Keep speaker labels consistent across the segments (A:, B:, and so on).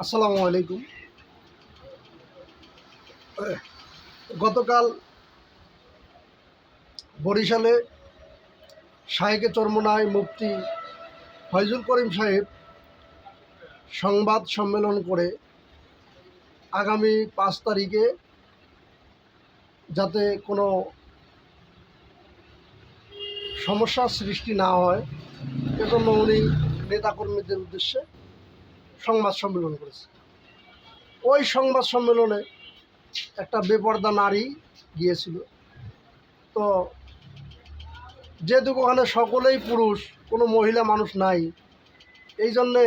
A: আসসালামু আলাইকুম। গতকাল বরিশালে শাহেকে চর্মনায় মুফতি ফয়জুল করিম সাহেব সংবাদ সম্মেলন করে আগামী পাঁচ তারিখে যাতে কোনো সমস্যার সৃষ্টি না হয়, এজন্য উনি নেতাকর্মীদের উদ্দেশ্যে সংবাদ সম্মেলন করেছে। ওই সংবাদ সম্মেলনে একটা বেপর্দা নারী গিয়েছিল। তো যেহেতু ওখানে সকলেই পুরুষ, কোনো মহিলা মানুষ নাই, এই জন্যে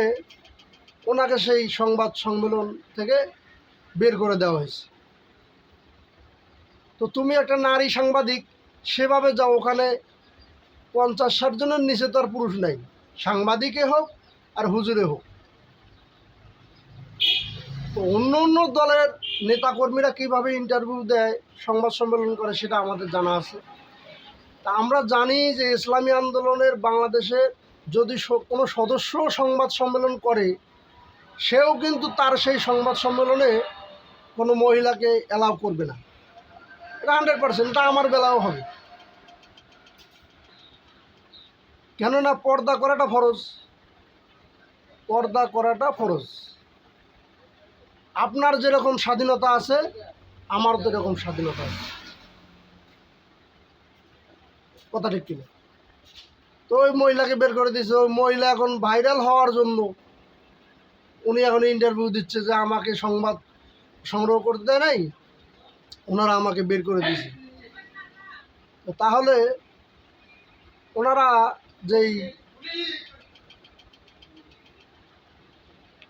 A: ওনাকে সেই সংবাদ সম্মেলন থেকে বের করে দেওয়া হয়েছে। তো তুমি একটা নারী সাংবাদিক, সেভাবে যাও, ওখানে পঞ্চাশ ষাট জনের নিচে তো আর পুরুষ নাই। সাংবাদিকে হোক আর হুজুরে হোক। অন্য অন্য দলের নেতাকর্মীরা কীভাবে ইন্টারভিউ দেয়, সংবাদ সম্মেলন করে সেটা আমাদের জানা আছে। তা আমরা জানি যে ইসলামী আন্দোলনের বাংলাদেশে যদি কোনো সদস্য সংবাদ সম্মেলন করে, সেও কিন্তু তার সেই সংবাদ সম্মেলনে কোনো মহিলাকে অ্যালাউ করবে না। এটা হান্ড্রেড পার্সেন্ট আমার বেলাও হবে। কেননা পর্দা করাটা ফরজ। পর্দা করাটা ফরজ। আপনার যেরকম স্বাধীনতা আছে আমার তো এরকম স্বাধীনতা আছে। কথা ঠিক কিনা? তো ওই মহিলাকে বের করে দিয়েছে। ওই মহিলা এখন ভাইরাল হওয়ার জন্য উনি এখন ইন্টারভিউ দিচ্ছে যে আমাকে সংবাদ সংগ্রহ করতে দেয় নাই, ওনারা আমাকে বের করে দিয়েছে। তাহলে ওনারা যেই